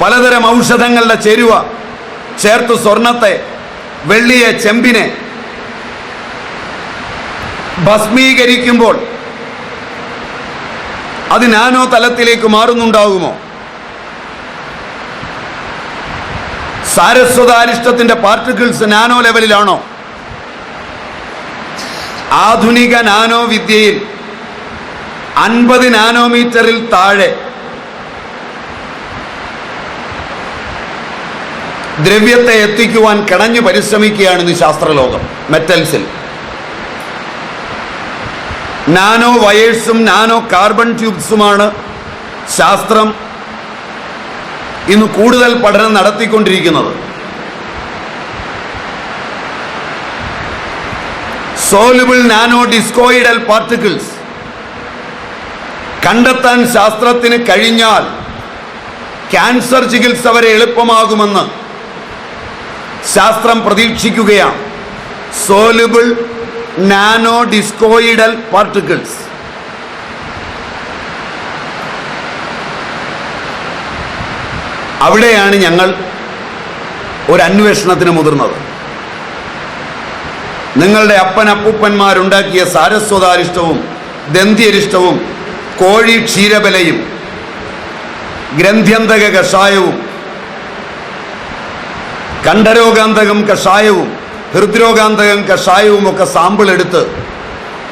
പലതരം ഔഷധങ്ങളുടെ ചേരുവ ചേർത്ത് സ്വർണത്തെ വെള്ളിയെ ചെമ്പിനെ ഭസ്മീകരിക്കുമ്പോൾ അത് നാനോ തലത്തിലേക്ക് മാറുന്നുണ്ടാകുമോ? സാരസ്വതാരിഷ്ടത്തിന്റെ പാർട്ടിക്കിൾസ് നാനോ ലെവലിലാണോ? ആധുനിക നാനോ വിദ്യയിൽ അൻപത് നാനോമീറ്ററിൽ താഴെ ദ്രവ്യത്തെ എത്തിക്കുവാൻ കിണഞ്ഞു പരിശ്രമിക്കുകയാണ് ഇന്ന് ശാസ്ത്രലോകം മെറ്റൽസിൽ നാനോ വയേഴ്സും നാനോ കാർബൺ ട്യൂബ്സുമാണ് ശാസ്ത്രം ഇന്ന് കൂടുതൽ പഠനം നടത്തിക്കൊണ്ടിരിക്കുന്നത്. സോലുബിൾ നാനോ ഡിസ്കോയിഡൽ പാർട്ടിക്കിൾസ് കണ്ടെത്താൻ ശാസ്ത്രത്തിന് കഴിഞ്ഞാൽ ക്യാൻസർ ചികിത്സ വരെ എളുപ്പമാകുമെന്ന് ശാസ്ത്രം പ്രതീക്ഷിക്കുകയാണ്. സോലുബിൾ നാനോ ഡിസ്കോയിഡൽ പാർട്ടിക്കിൾസ് അവിടെയാണ് ഞങ്ങൾ ഒരു അന്വേഷണത്തിന് മുതിർന്നത്. നിങ്ങളുടെ അപ്പൻ അപ്പൂപ്പന്മാരുണ്ടാക്കിയ സാരസ്വതാരിഷ്ടവും ദന്ത്യരിഷ്ടവും കോഴി ക്ഷീരബലയും ഗ്രന്ഥ്യന്തക കഷായവും കണ്ഠരോഗാന്തകം കഷായവും ഹൃദ്രോഗാന്തകം കഷായവും ഒക്കെ സാമ്പിൾ എടുത്ത്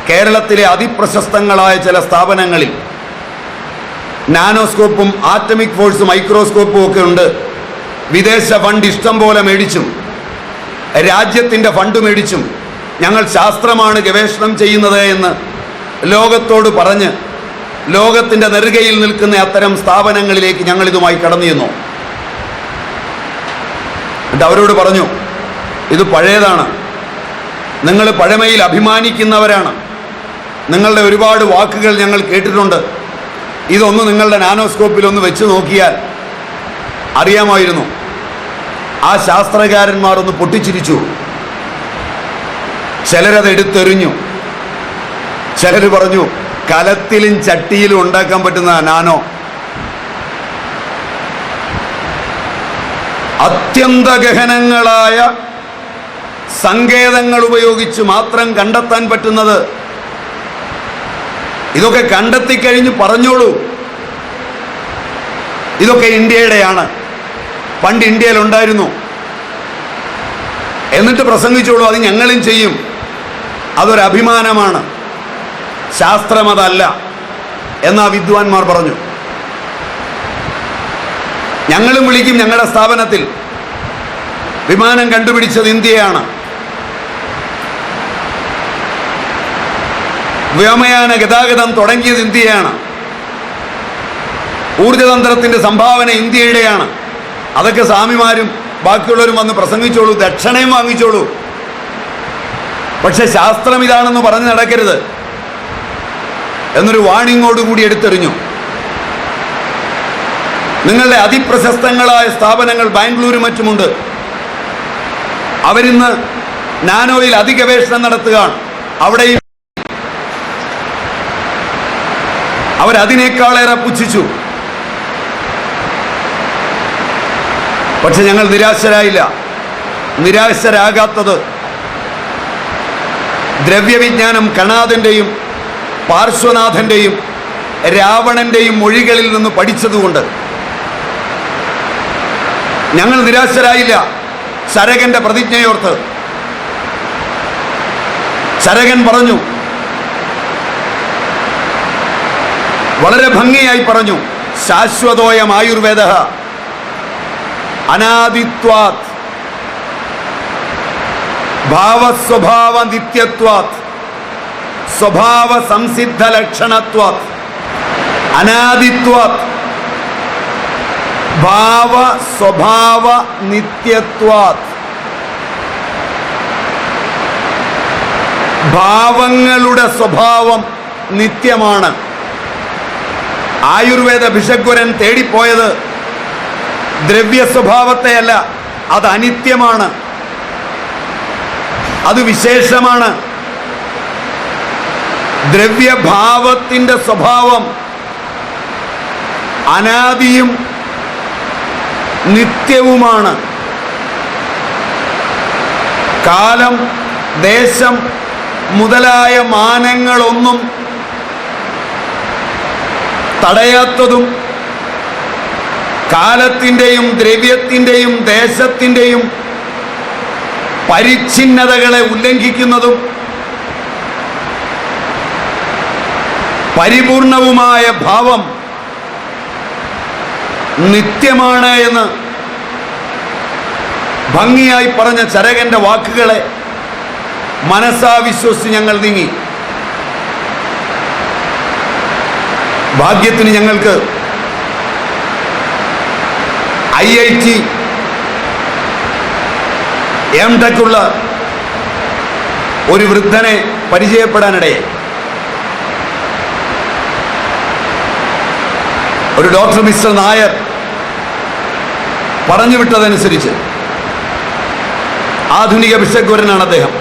കേരളത്തിലെ അതിപ്രശസ്തങ്ങളായ ചില സ്ഥാപനങ്ങളിൽ നാനോസ്കോപ്പും ആറ്റമിക് ഫോഴ്സ് മൈക്രോസ്കോപ്പും ഒക്കെ ഉണ്ട്. വിദേശ ഫണ്ട് ഇഷ്ടം പോലെ മേടിച്ചും രാജ്യത്തിന്റെ ഫണ്ട് മേടിച്ചും ഞങ്ങൾ ശാസ്ത്രമാണ് ഗവേഷണം ചെയ്യുന്നത് എന്ന് ലോകത്തോട് പറഞ്ഞ് ലോകത്തിന്റെ നെറുകയിൽ നിൽക്കുന്ന അത്തരം സ്ഥാപനങ്ങളിലേക്ക് ഞങ്ങളിതുമായി കടന്നു ചെന്നു. എന്നിട്ട് അവരോട് പറഞ്ഞു ഇത് പഴയതാണ്. നിങ്ങൾ പഴമയിൽ അഭിമാനിക്കുന്നവരാണ്. നിങ്ങളുടെ ഒരുപാട് വാക്കുകൾ ഞങ്ങൾ കേട്ടിട്ടുണ്ട്. ഇതൊന്ന് നിങ്ങളുടെ നാനോസ്കോപ്പിൽ ഒന്ന് വെച്ച് നോക്കിയാൽ അറിയാമായിരുന്നു. ആ ശാസ്ത്രകാരന്മാർ ഒന്ന് പൊട്ടിച്ചിരിച്ചു. ചിലരത് എടുത്തെറിഞ്ഞു. ചിലർ പറഞ്ഞു കലത്തിലും ചട്ടിയിലും ഉണ്ടാക്കാൻ പറ്റുന്ന നാനോ അത്യന്ത ഗഹനങ്ങളായ സങ്കേതങ്ങൾ ഉപയോഗിച്ച് മാത്രം കണ്ടെത്താൻ പറ്റുന്നത്. ഇതൊക്കെ കണ്ടെത്തിക്കഴിഞ്ഞ് പറഞ്ഞോളൂ. ഇതൊക്കെ ഇന്ത്യയുടെയാണ്. പണ്ട് ഇന്ത്യയിലുണ്ടായിരുന്നു. എന്നിട്ട് പ്രസംഗിച്ചോളൂ അത് ഞങ്ങളും ചെയ്യും. അതൊരഭിമാനമാണ്. ശാസ്ത്രമതല്ല എന്നാ വിദ്വാൻമാർ പറഞ്ഞു. ഞങ്ങളും വിളിക്കും ഞങ്ങളുടെ സ്ഥാപനത്തിൽ. വിമാനം കണ്ടുപിടിച്ചത് ഇന്ത്യയാണ്. വ്യോമയാന ഗതാഗതം തുടങ്ങിയത് ഇന്ത്യയാണ്. ഊർജതന്ത്രത്തിന്റെ സംഭാവന ഇന്ത്യയുടെയാണ്. അതൊക്കെ സ്വാമിമാരും ബാക്കിയുള്ളവരും വന്ന് പ്രസംഗിച്ചോളൂ ദക്ഷിണയും വാങ്ങിച്ചോളൂ. പക്ഷെ ശാസ്ത്രം ഇതാണെന്ന് പറഞ്ഞ് നടക്കരുത്. എന്നൊരു വാണിങ്ങോടുകൂടി എടുത്തെറിഞ്ഞു. നിങ്ങളുടെ അതിപ്രശസ്തങ്ങളായ സ്ഥാപനങ്ങൾ ബാംഗ്ലൂരും മറ്റുമുണ്ട്. അവരിന്ന് നാനോയിൽ അതിഗവേഷണം നടത്തുകയാണ്. അവിടെയും അവരതിനേക്കാളേറെ പുച്ഛിച്ചു. പക്ഷെ ഞങ്ങൾ നിരാശരായില്ല. നിരാശരാകാത്തത് ദ്രവ്യവിജ്ഞാനം കണാദന്റെയും പാർശ്വനാഥന്റെയും രാവണന്റെയും മൊഴികളിൽ നിന്ന് പഠിച്ചതുകൊണ്ട്. ഞങ്ങൾ നിരാശരായില്ല. ശരകന്റെ പ്രതിജ്ഞയോർത്ത്. സരകൻ പറഞ്ഞു വളരെ ഭംഗിയായി പറഞ്ഞു ശാശ്വതോയം ആയുർവേദ അനാദിത്വാത് ഭാവസ്വഭാവ നിത്യത്വാത് സ്വഭാവ സംസിദ്ധ ലക്ഷണത്വാത് അനാദിത്വാത്. ഭാവ സ്വഭാവ നിത്യത്വാത്. ഭാവങ്ങളുടെ സ്വഭാവം നിത്യമാണ്. ആയുർവേദ ഭിഷഗ്വരൻ തേടിപ്പോയത് ദ്രവ്യ സ്വഭാവത്തെയല്ല അത് അനിത്യമാണ്. അത് വിശേഷമാണ്. ദ്രവ്യഭാവത്തിന്റെ സ്വഭാവം അനാദിയും നിത്യവുമാണ്. കാലം ദേശം മുതലായ മാനങ്ങളൊന്നും തടയാത്തതും കാലത്തിന്റെയും ദ്രവ്യത്തിന്റെയും ദേശത്തിന്റെയും പരിച്ഛിന്നതകളെ ഉല്ലംഘിക്കുന്നതും പരിപൂർണവുമായ ഭാവം നിത്യമാണ് എന്ന് ഭംഗിയായി പറഞ്ഞ ചരകന്റെ വാക്കുകളെ മനസ്സാ വിശ്വസിച്ച് ഞങ്ങൾ നീങ്ങി. ഭാഗ്യത്തിന് ഞങ്ങൾക്ക് ഐ ഐ ടി എം ടെക്കുള്ള ഒരു വൃദ്ധനെ പരിചയപ്പെടാനിടയായി. ഒരു ഡോക്ടർ മിസ്റ്റർ നായർ പറഞ്ഞു വിട്ടതനുസരിച്ച് ആധുനിക വിശ്വഗുരനാണ് അദ്ദേഹം.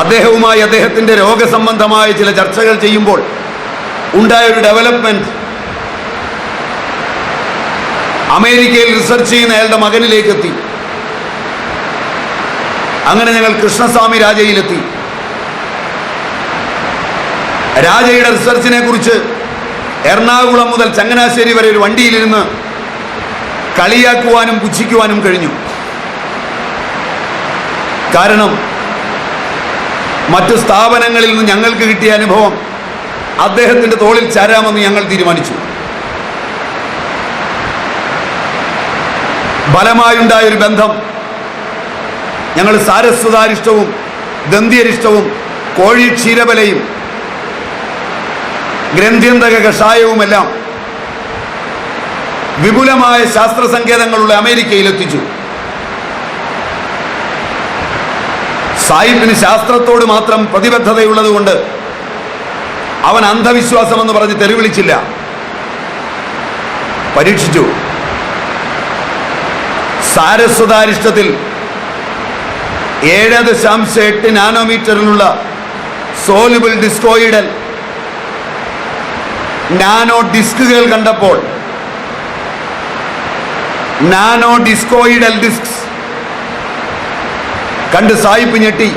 അദ്ദേഹവുമായി അദ്ദേഹത്തിന്റെ രോഗസംബന്ധമായ ചില ചർച്ചകൾ ചെയ്യുമ്പോൾ ഉണ്ടായ ഒരു ഡെവലപ്മെന്റ് അമേരിക്കയിൽ റിസർച്ച് ചെയ്യുന്ന അയാളുടെ മകനിലേക്ക് എത്തി അങ്ങനെ ഞങ്ങൾ കൃഷ്ണസ്വാമി രാജയിലെത്തി. രാജയുടെ റിസർച്ചിനെ കുറിച്ച് എറണാകുളം മുതൽ ചങ്ങനാശ്ശേരി വരെ ഒരു വണ്ടിയിലിരുന്ന് കളിയാക്കുവാനും പുച്ഛിക്കുവാനും കഴിഞ്ഞു. കാരണം മറ്റു സ്ഥാപനങ്ങളിൽ നിന്ന് ഞങ്ങൾക്ക് കിട്ടിയ അനുഭവം അദ്ദേഹത്തിന്റെ തോളിൽ ചാരാമെന്ന് ഞങ്ങൾ തീരുമാനിച്ചു. ബലമായുണ്ടായൊരു ബന്ധം ഞങ്ങൾ സാരസ്വതാരിഷ്ടവും ദന്തിയരിഷ്ടവും കോഴി ക്ഷീരബലയും ഗ്രന്ഥ്യന്തക കഷായവുമെല്ലാം വിപുലമായ ശാസ്ത്ര സങ്കേതങ്ങളുള്ള അമേരിക്കയിൽ എത്തിച്ചു സായിപ്പിന് ശാസ്ത്രത്തോട് മാത്രം പ്രതിബദ്ധതയുള്ളതുകൊണ്ട് അവൻ അന്ധവിശ്വാസമെന്ന് പറഞ്ഞ് തെരുവിളിച്ചില്ല. പരീക്ഷിച്ചു. സാരസ്വതാരിഷ്ടത്തിൽ ഏഴ് ദശാംശ എട്ട് നാനോമീറ്ററിലുള്ള സോലുബിൾ ഡിസ്കോയിഡൽ നാനോ ഡിസ്കുകൾ കണ്ടപ്പോൾ. Nano discoidal discs. കണ്ട് സായിപ്പ് ഞെട്ടി.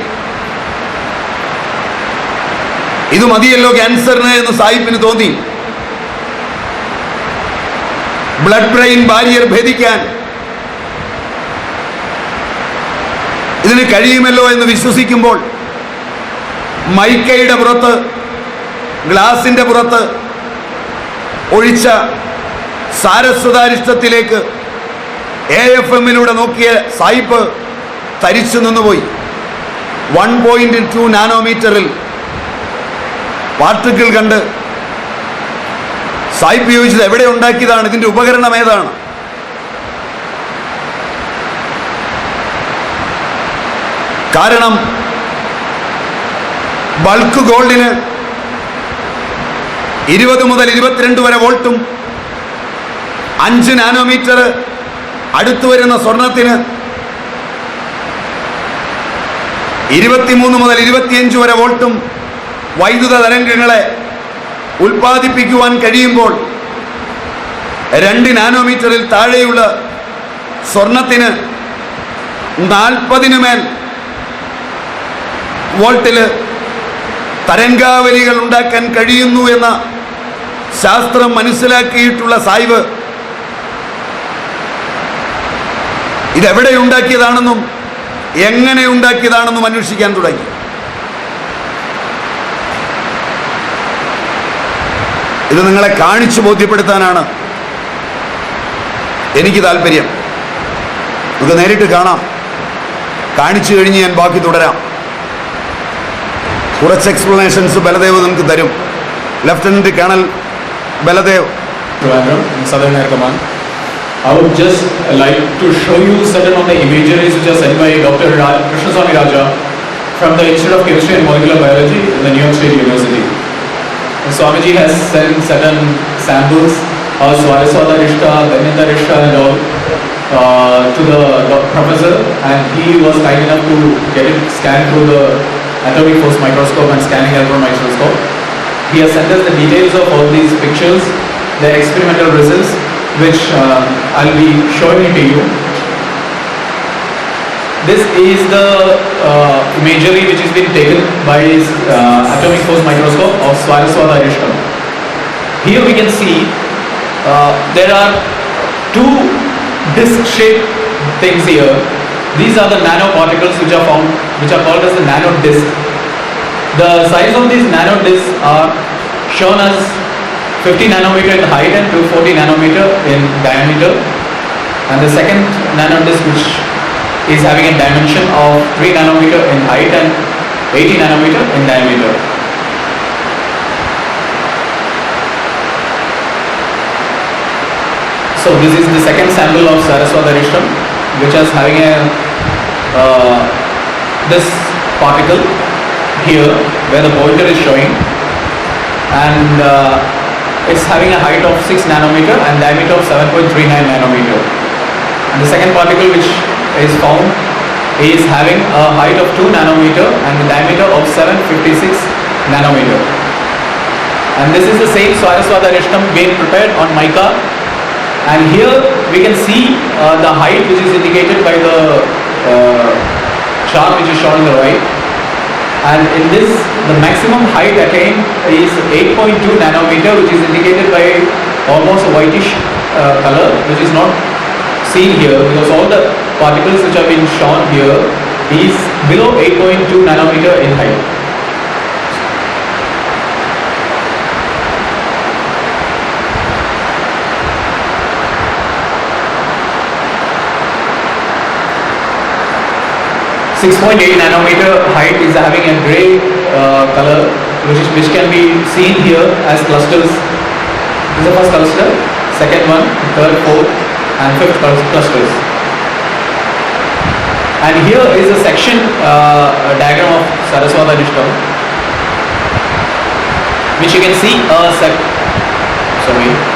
ഇത് മതിയല്ലോ ക്യാൻസറിന് എന്ന് സായിപ്പിന് തോന്നി. ബ്ലഡ് ബ്രെയിൻ ബാരിയർ ഭേദിക്കാൻ. ഇതിന് കഴിയുമല്ലോ എന്ന് വിശ്വസിക്കുമ്പോൾ മൈക്കയുടെ പുറത്ത് ഗ്ലാസിന്റെ പുറത്ത് ഒഴിച്ച സാരസ്വതാരിഷ്ടത്തിലേക്ക് എ എഫ് എമ്മിലൂടെ നോക്കിയ സായിപ്പ് തരിച്ചു നിന്നുപോയി. വൺ പോയിന്റ് ടു നാനോമീറ്ററിൽ പാർട്ടിക്കിൾ കണ്ട് സായിപ്പ് ചോദിച്ചത് എവിടെ ഉണ്ടാക്കിയതാണ്? ഇതിന്റെ ഉപകരണം ഏതാണ്? കാരണം ബൾക്ക് ഗോൾഡിന് ഇരുപത് മുതൽ ഇരുപത്തിരണ്ട് വരെ വോൾട്ടും അഞ്ച് നാനോമീറ്റർ അടുത്തു വരുന്ന സ്വർണത്തിന് ഇരുപത്തിമൂന്ന് മുതൽ ഇരുപത്തിയഞ്ച് വരെ വോൾട്ടും വൈദ്യുത തരംഗങ്ങളെ ഉൽപ്പാദിപ്പിക്കുവാൻ കഴിയുമ്പോൾ രണ്ട് നാനോമീറ്ററിൽ താഴെയുള്ള സ്വർണത്തിന് നാൽപ്പതിനു മേൽ വോൾട്ടിൽ തരംഗാവലികൾ ഉണ്ടാക്കാൻ കഴിയുന്നു എന്ന ശാസ്ത്രം മനസ്സിലാക്കിയിട്ടുള്ള സായിവ് ഇതെവിടെ ഉണ്ടാക്കിയതാണെന്നും എങ്ങനെ ഉണ്ടാക്കിയതാണെന്നും അന്വേഷിക്കാൻ തുടങ്ങി. ഇത് നിങ്ങളെ കാണിച്ചു ബോധ്യപ്പെടുത്താനാണ് എനിക്ക് താല്പര്യം. നമുക്ക് നേരിട്ട് കാണാം. കാണിച്ചു കഴിഞ്ഞ് ഞാൻ ബാക്കി തുടരാം. കുറച്ച് എക്സ്പ്ലനേഷൻസ് ബലദേവ് നമുക്ക് തരും. Lieutenant colonel Baladev. Southern Air Command. I would just like to show you certain of the imageries which are sent by Dr. Raj, Krishnaswamy Raja from the Institute of Chemistry and Molecular Biology in the New York State University. And Swamiji has sent certain samples uh, of Swaraswada Rishta, Danyata Rishta and all uh, to the professor and he was kind enough to get it scanned through the atomic force microscope and scanning electron microscope. He has sent us the details of all these pictures, the experimental results, which uh, I'll be showing it to you. This is the uh, imagery which has been taken by his uh, atomic force microscope of Swaraswata Arishtam. Here we can see uh, there are two disc-shaped things here. These are the nanoparticles which are found, which are called as the nanodisc. The size of these nanodiscs are shown as 50 nanometer in height and 240 nanometer in diameter. And the second nanodisc which is having a dimension of 3 nanometer in height and 80 nanometer in diameter. So this is the second sample of Saraswata Rishtam which is having a uh, this particle here where the pointer is showing and uh, it's having a height of 6 nanometer and diameter of 7.39 nanometer. And the second particle which is found is having a height of 2 nanometer and the diameter of 756 nanometer. And this is the same Swaraswata Rishtam being prepared on mica and here we can see uh, the height which is indicated by the uh, chart which is shown on the right and in this the maximum height attained is 8.2 nanometer which is indicated by almost a whitish uh, color which is not seen here because all the particles which have been shown here is below 8.2 nanometer in height. Six point eight nanometer height is having a gray uh, color, which is which can be seen here as clusters. This is the first cluster, second one, third, fourth, and fifth clusters. And here is a section uh, a diagram of Saraswata Rishtam, which you can see a sec. Sorry.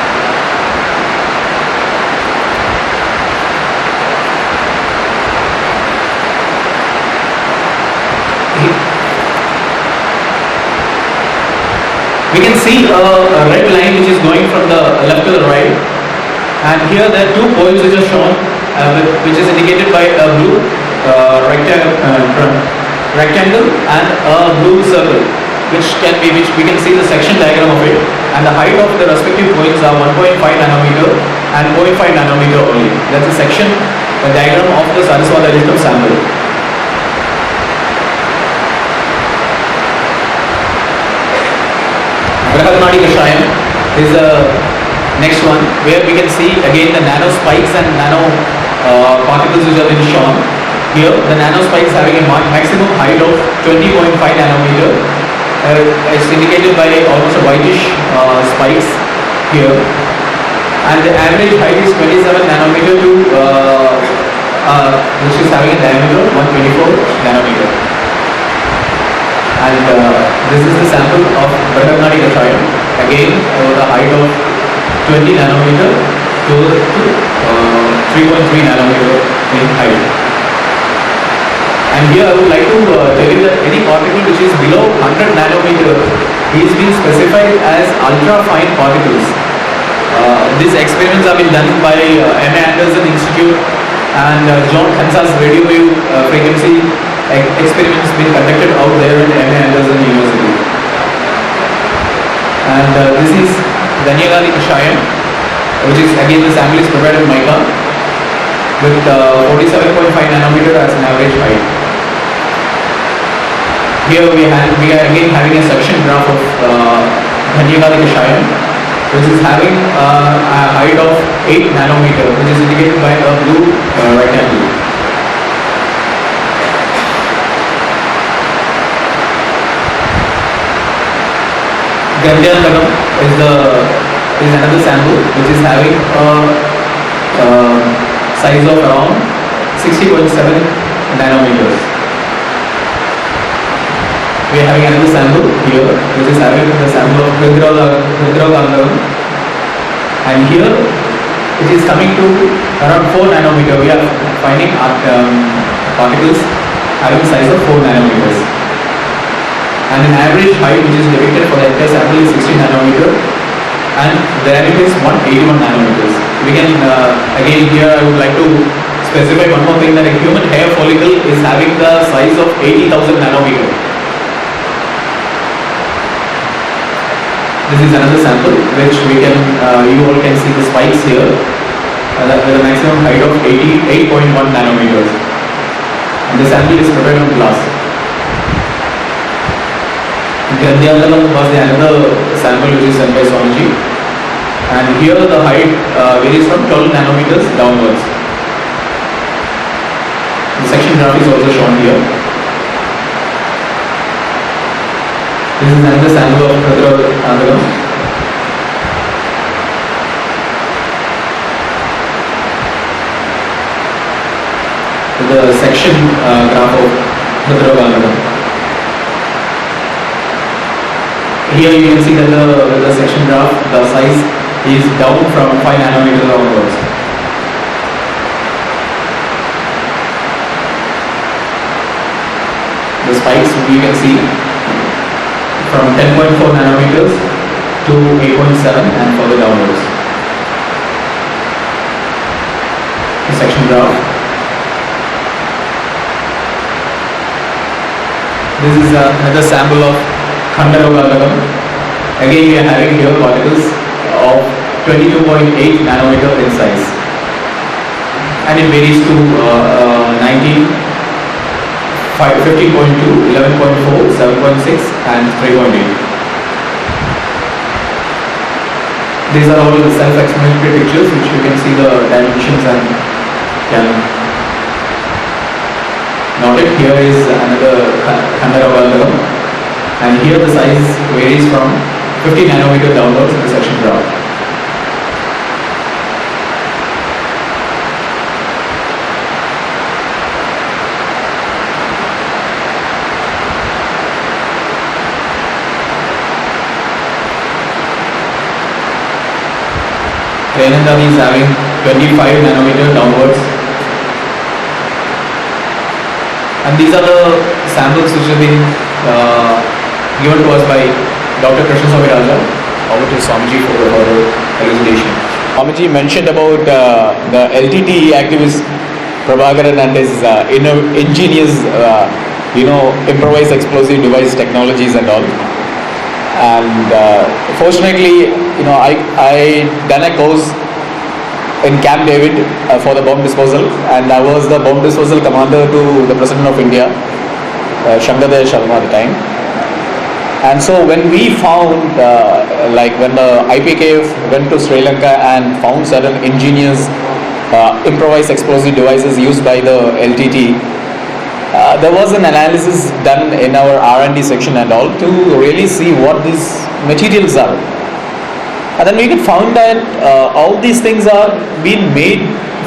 We can see a, a red line which is going from the left to the right and here there are two points which are shown uh, which is indicated by a blue uh, rectangle, uh, rectangle and a blue circle which can be which we can see the section diagram of it and the height of the respective points are 1.5 nanometer and 0.5 nanometer only. That's a section the diagram of the Saraswata Rishtam sample. Brahatmadi Kashayam is the next one where we can see again the nano spikes and nano uh, particles which have been shown. Here the nano spikes having a maximum height of 20.5 nanometer. Uh, it's indicated by almost a whitish uh, spikes here. And the average height is 27 nanometer to uh, uh, which is having a diameter of 124 nanometer and uh, this is the sample of Brahmanadi Kashayam again the height of 20 nanometer to uh, 3.3 nanometer in height. And here I would like to uh, tell you that any particle which is below 100 nanometer is being specified as ultra fine particles. Uh, these experiments have been done by uh, M.A. Anderson Institute and uh, John Kansas radio wave uh, frequency experiments being conducted out there in M.A. Anderson University. And uh, this is Danyagadi Kashayam, which is again the sample is in mica with uh, 47.5 nanometer as an average height. Here we, have, we are again having a section graph of uh, Kashayam, which is having uh, a height of 8 nanometer, which is indicated by a blue uh, rectangle. Gandhyandagam is the is another sample which is having a uh, size of around 60.7 nanometers. We are having another sample here which is having the sample of Hydrogandagam and here it is coming to around 4 nanometer. We are finding um, particles having size of 4 nanometers and an average height which is depicted for the entire sample is 16 nanometer and the it is 181 nanometers. We can, uh, again here I would like to specify one more thing that a human hair follicle is having the size of 80,000 nanometer. This is another sample which we can, uh, you all can see the spikes here uh, with a maximum height of 88.1 nanometers. And the sample is prepared on glass. The another sample which is sent by Swamiji. And here the height uh, varies from 12 nanometers downwards. The section graph is also shown here. This is another sample of Pradra. The section uh, graph of Pradra Here you can see that the, the section graph, the size is down from 5 nanometers onwards. The spikes you can see from 10.4 nanometers to 8.7 and further downwards. The section graph. This is uh, another sample of Khandarogalagam. Again, we are having here particles of 22.8 nanometer in size. And it varies to uh, uh, 19, 5, 15.2, 11.4, 7.6 and 3.8. These are all the self-explanatory pictures which you can see the dimensions and can noted. Here is another Khandarogalagam and here the size varies from 50 nanometer downwards in the section graph. Renandavi is having 25 nanometer downwards and these are the samples which have been uh, given to us by Dr. Krishna Swami Raja. Over to Swamiji for the elucidation. Swamiji mentioned about uh, the LTTE activist Prabhakaran and his uh, ingenious, uh, you know, improvised explosive device technologies and all. And uh, fortunately, you know, I I done a course in Camp David uh, for the bomb disposal, and I was the bomb disposal commander to the President of India, uh, Shankar Sharma at the time. And so when we found, uh, like when the IPKF went to Sri Lanka and found certain ingenious uh, improvised explosive devices used by the LTT, uh, there was an analysis done in our R&D section and all to really see what these materials are. And then we could found that uh, all these things are being made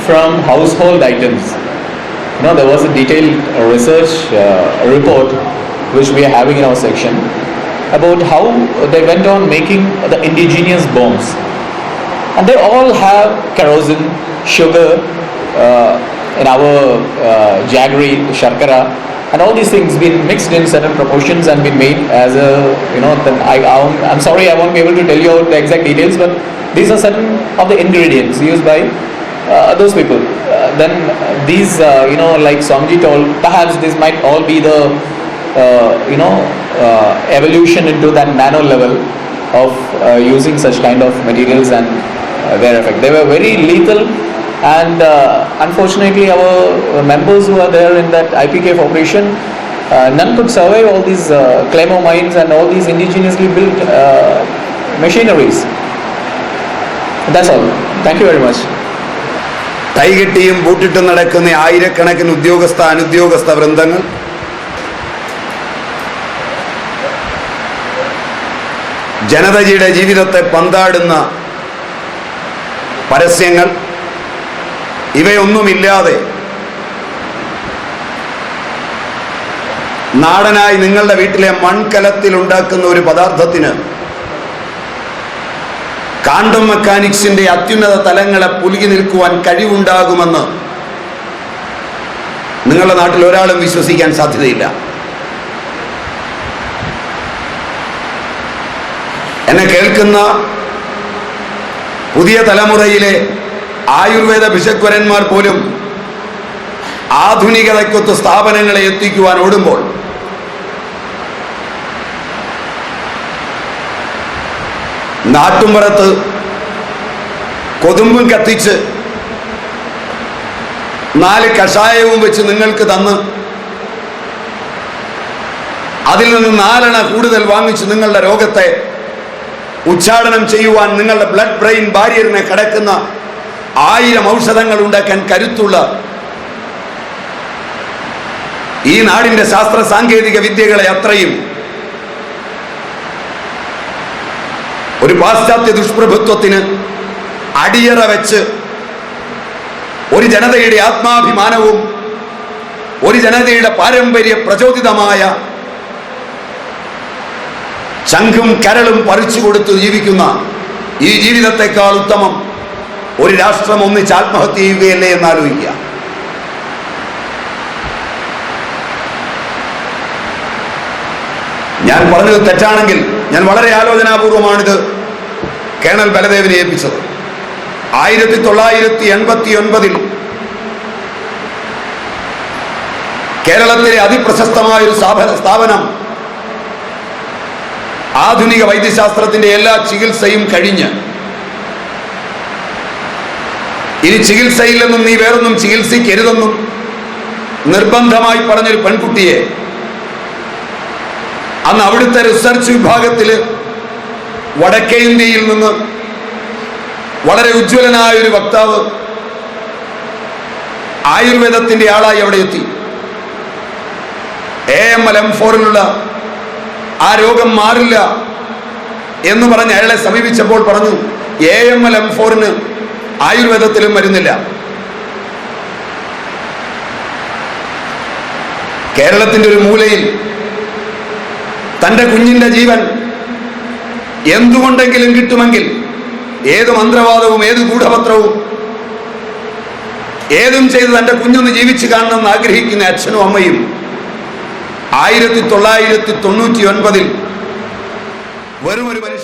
from household items. Know, there was a detailed research uh, report which we are having in our section about how they went on making the indigenous bombs. And they all have kerosene, sugar, uh, in our uh, jaggery, sharkara, and all these things been mixed in certain proportions and been made as a, you know, then I, I'm sorry I won't be able to tell you the exact details, but these are certain of the ingredients used by uh, those people. Uh, then these, uh, you know, like Swamiji told, perhaps this might all be the, you know, uh, evolution into that nano level of uh, using such kind of materials and uh, their effect. They were very lethal and uh, unfortunately our members who are there in that IPKF operation, uh, none could survive all these uh, claymore mines and all these indigenously built uh, machineries. That's all. Thank you very much. കൈകെട്ടിയും പൂട്ടിട്ടും നടക്കുന്ന ആയിരക്കണക്കിന് ഉദ്യോഗസ്ഥ അനുദ്യോഗസ്ഥ വൃന്ദങ്ങൾ ജനതയുടെ ജീവിതത്തെ പന്താടുന്ന പരസ്യങ്ങൾ ഇവയൊന്നുമില്ലാതെ നാടനായി നിങ്ങളുടെ വീട്ടിലെ മൺകലത്തിൽ ഉണ്ടാക്കുന്ന ഒരു പദാർത്ഥത്തിന് കാണ്ടം മെക്കാനിക്സിന്റെ അത്യുന്നത തലങ്ങളെ പുലുകി നിൽക്കുവാൻ കഴിവുണ്ടാകുമെന്ന് നിങ്ങളുടെ നാട്ടിൽ ഒരാളും വിശ്വസിക്കാൻ സാധ്യതയില്ല. എന്നെ കേൾക്കുന്ന പുതിയ തലമുറയിലെ ആയുർവേദ ഭിഷക്വരന്മാർ പോലും ആധുനികതയ്ക്കൊത്ത് സ്ഥാപനങ്ങളെ എത്തിക്കുവാൻ ഓടുമ്പോൾ നാട്ടുമ്പുറത്ത് കൊതുമ്പും കത്തിച്ച് നാല് കഷായവും വെച്ച് നിങ്ങൾക്ക് തന്ന് അതിൽ നിന്ന് നാലെണ്ണ കൂടുതൽ വാങ്ങിച്ച് നിങ്ങളുടെ രോഗത്തെ ഉച്ചാടനം ചെയ്യുവാൻ നിങ്ങളുടെ ബ്ലഡ് ബ്രെയിൻ ബാരിയറിനെ കടക്കുന്ന ആയിരം ഔഷധങ്ങൾ ഉണ്ടാക്കാൻ കരുത്തുള്ള ഈ നാടിന്റെ ശാസ്ത്ര സാങ്കേതിക വിദ്യകളെ അത്രയും ഒരു പാശ്ചാത്യ ദുഷ്പ്രഭുത്വത്തിന് അടിയറ വെച്ച് ഒരു ജനതയുടെ ആത്മാഭിമാനവും ഒരു ജനതയുടെ പാരമ്പര്യ പ്രചോദിതമായ ശംഖും കരളും പറിച്ചു കൊടുത്ത് ജീവിക്കുന്ന ഈ ജീവിതത്തെക്കാൾ ഉത്തമം ഒരു രാഷ്ട്രം ഒന്നിച്ച് ആത്മഹത്യ ചെയ്യുകയല്ലേ എന്ന് ആലോചിക്കുക. ഞാൻ പറഞ്ഞത് തെറ്റാണെങ്കിൽ ഞാൻ വളരെ ആലോചനാപൂർവമാണിത് കേണൽ ബലദേവിനെ ഏൽപ്പിച്ചത്. ആയിരത്തി തൊള്ളായിരത്തി എൺപത്തി ഒൻപതിൽ കേരളത്തിലെ അതിപ്രശസ്തമായ ഒരു സ്ഥാപന സ്ഥാപനം ആധുനിക വൈദ്യശാസ്ത്രത്തിന്റെ എല്ലാ ചികിത്സയും കഴിഞ്ഞ്. ഇനി ചികിത്സയില്ലെന്നും നീ വേറൊന്നും ചികിത്സിക്കരുതെന്നും നിർബന്ധമായി പറഞ്ഞൊരു പെൺകുട്ടിയെ അന്ന് അവിടുത്തെ റിസർച്ച് വിഭാഗത്തിൽ വടക്കേ ഇന്ത്യയിൽ നിന്ന് വളരെ ഉജ്ജ്വലനായ ഒരു വക്താവ് ആയുർവേദത്തിന്റെ ആളായി അവിടെ എത്തി. എ എം എൽ എം ഫോറിലുള്ള ആ രോഗം മാറില്ല എന്ന് പറഞ്ഞ് അയാളെ സമീപിച്ചപ്പോൾ പറഞ്ഞു എ എം എൽ എം ഫോറിന് ആയുർവേദത്തിലും വരുന്നില്ല കേരളത്തിന്റെ ഒരു മൂലയിൽ തന്റെ കുഞ്ഞിന്റെ ജീവൻ എന്തുകൊണ്ടെങ്കിലും കിട്ടുമെങ്കിൽ ഏത് മന്ത്രവാദവും ഏത് ഗൂഢപത്രവും ഏതും ചെയ്ത് തന്റെ കുഞ്ഞൊന്ന് ജീവിച്ചു കാണണമെന്ന് ആഗ്രഹിക്കുന്ന അച്ഛനും അമ്മയും ஆயிரத்தி தொள்ளாயிரத்தி தொண்ணூற்றி ஒன்பதில் வரும் ஒருவர்